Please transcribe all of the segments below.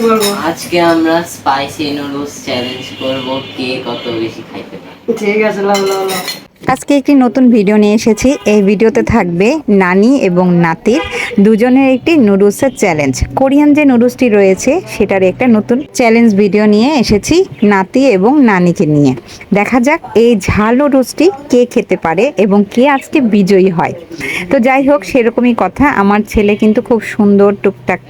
বলব আজকে আমরা স্পাইসি নুডলস চ্যালেঞ্জ করব কে কত বেশি খাইতে পারে? ঠিক আছে লাভ লাভ আজকে একটি নতুন ভিডিও নিয়ে এসেছি। এই ভিডিওতে থাকবে নানি এবং নাতির দুজনের একটি নুডলসের চ্যালেঞ্জ। কোরিয়ান যে নুডলসটি রয়েছে, সেটার একটা নতুন চ্যালেঞ্জ ভিডিও নিয়ে এসেছি নাতি এবং নানিকে নিয়ে। দেখা যাক এই ঝাল নুডলসটি কে খেতে পারে এবং কে আজকে বিজয়ী হয়। তো যাই হোক, সেরকমই কথা। আমার ছেলে কিন্তু খুব সুন্দর টুকটাক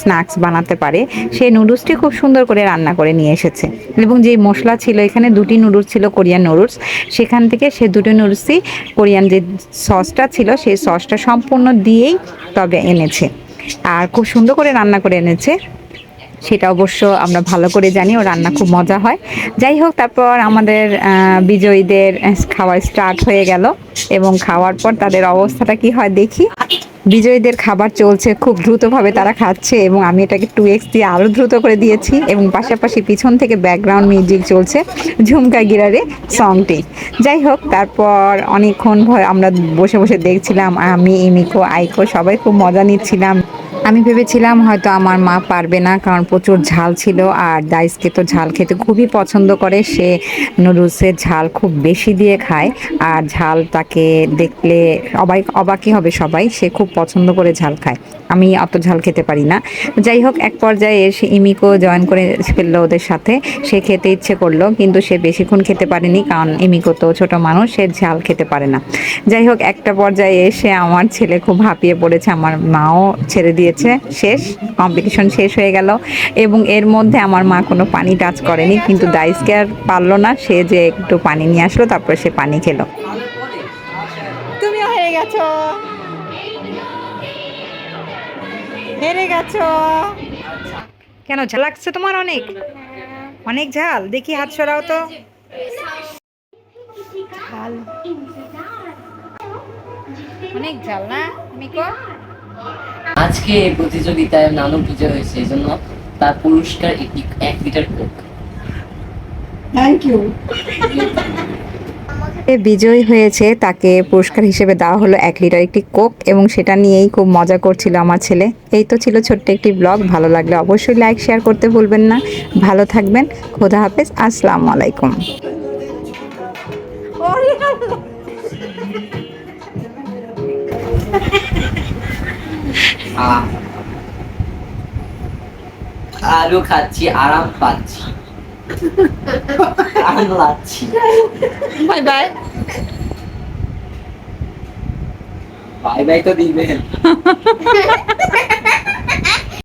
স্ন্যাক্স বানাতে পারে। সেই নুডলসটি খুব সুন্দর করে রান্না করে নিয়ে এসেছে। এবং যে মশলা ছিল, এখানে দুটি নুডলস ছিল, কোরিয়ান নুডলস। সেখান থেকে সে দুটো নুডলসই কোরিয়ান যে সসটা ছিল, সেই সসটা সম্পূর্ণ দিয়েই তবে এনেছে। আর খুব সুন্দর করে রান্না করে এনেছে। সেটা অবশ্য আমরা ভালো করে জানি ও রান্না খুব মজা হয়। যাই হোক, তারপর আমাদের বিজয়ীদের খাওয়া স্টার্ট হয়ে গেল এবং খাওয়ার পর তাদের অবস্থাটা কি হয় দেখি। বিজয়ীদের খাবার চলছে, খুব দ্রুতভাবে তারা খাচ্ছে এবং আমি এটাকে টু এক্স দিয়ে আরও দ্রুত করে দিয়েছি এবং পাশাপাশি পিছন থেকে ব্যাকগ্রাউন্ড মিউজিক চলছে ঝুমকা গিরারে সংটি যাই হোক, তারপর অনেকক্ষণ ভয় আমরা বসে বসে দেখছিলাম, আমি ইমিকো আইকো সবাই খুব মজা নিচ্ছিলাম। আমি ভেবেছিলাম হয়তো আমার মা পারবে না, কারণ প্রচুর ঝাল ছিল আর দাইসকে তো ঝাল খেতে খুবই পছন্দ করে। সে নুডলসের ঝাল খুব বেশি দিয়ে খায় আর ঝাল তাকে দেখলে অবাক, অবাকই হবে সবাই, সে খুব পছন্দ করে ঝাল খায়। আমি অত ঝাল খেতে পারি না। যাই হোক, এক পর্যায়ে এসে ইমিকো জয়েন করে ফেলল ওদের সাথে। সে খেতে ইচ্ছে করল, কিন্তু সে বেশিক্ষণ খেতে পারেনি, কারণ ইমিকো তো ছোট মানুষ, সে ঝাল খেতে পারে না। যাই হোক, একটা পর্যায়ে এসে আমার ছেলে খুব হাঁপিয়ে পড়েছে, আমার মাও ছেড়ে দিয়েছে। শেষ কম্পিটিশন শেষ হয়ে গেল এবং এর মধ্যে আমার মা কোনো পানি টাচ করেনি কিন্তু দাইসকে আর পারল না সে যে একটু পানি নিয়ে আসলো তারপরে সে পানি খেলো। তুমি হেরে গেছো। হেরে গেছো। কেন ঝাল লাগছে তোমার অনেক? অনেক ঝাল দেখি হাত সরাও তো। ঝাল। অনেক ঝাল না মিকো? আজকে এই প্রতিযোগিতায় নানু বিজয় হয়েছে এই জন্য তার পুরস্কার একটি এক লিটার কোক থ্যাংক ইউ বিজয়ী হয়েছে তাকে পুরস্কার হিসেবে দেওয়া হলো এক লিটার একটি কোক এবং সেটা নিয়েই খুব মজা করছিল আমার ছেলে। এই তো ছিল ছোট্ট একটি ব্লগ ভালো লাগলে অবশ্যই লাইক শেয়ার করতে ভুলবেন না। ভালো থাকবেন খোদা হাফেজ আসসালামু আলাইকুম। আলু খাচ্ছি আরাম পাচ্ছি। আরাম বাই বাই বাই বাই তো দিবেন।